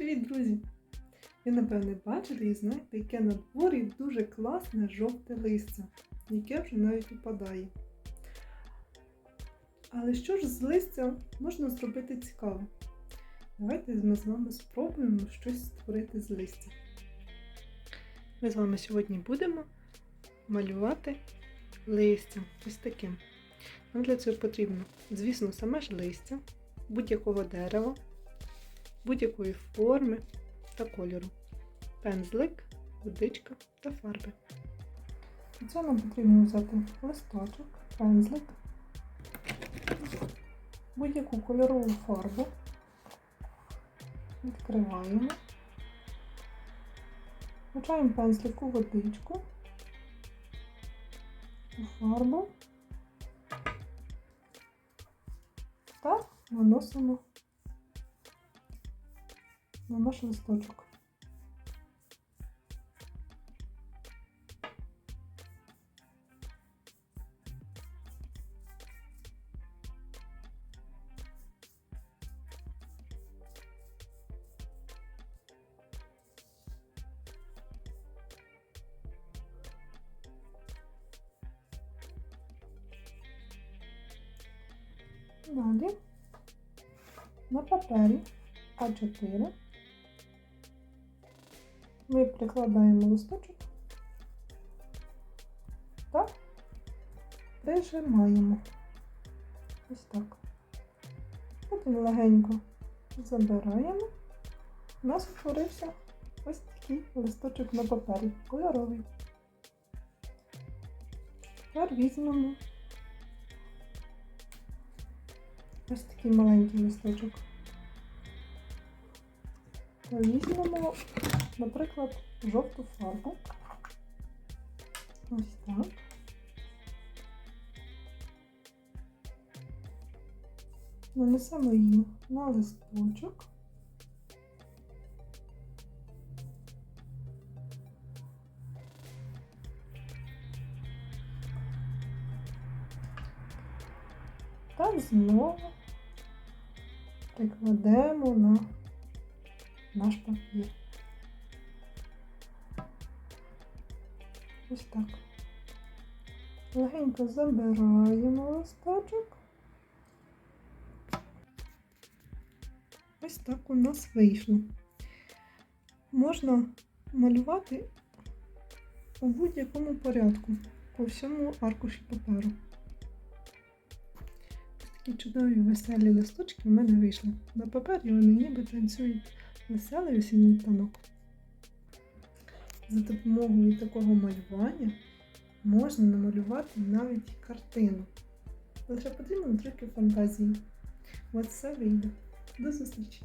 Привіт, друзі! Ви, напевне, бачили і знаєте, яке на дворі дуже класне жовте листя, яке вже навіть упадає. Але що ж з листя можна зробити цікаве? Давайте ми з вами спробуємо щось створити з листя. Ми з вами сьогодні будемо малювати листя ось таким. Нам для цього потрібно, звісно, саме ж листя будь-якого дерева, будь-якої форми та кольору, пензлик, водичка та фарби. Для цього потрібно взяти листочок, пензлик, будь-яку кольорову фарбу, відкриваємо, включаємо пензлик у водичку, у фарбу. Та наносимо на наш листочок. Далі на папері А4 ми прикладаємо листочок та прижимаємо. Ось так. Потім легенько забираємо. У нас утворився ось такий листочок на папері, кольоровий. Тепер візьмемо ось такий маленький листочок. Візьмемо, наприклад, жовту фарбу. Ось так. Нанесемо її на листочок. Та знову прикладемо на наш папір. Ось так. Легенько забираємо листочок. Ось так у нас вийшло. Можна малювати у будь-якому порядку по всьому аркуші паперу. Ось такі чудові веселі листочки в мене вийшли. На папері вони ніби танцюють веселий осінній танок. За допомогою такого малювання можна намалювати навіть картину. Лише потрібно трохи фантазії. От все вийде. До зустрічі!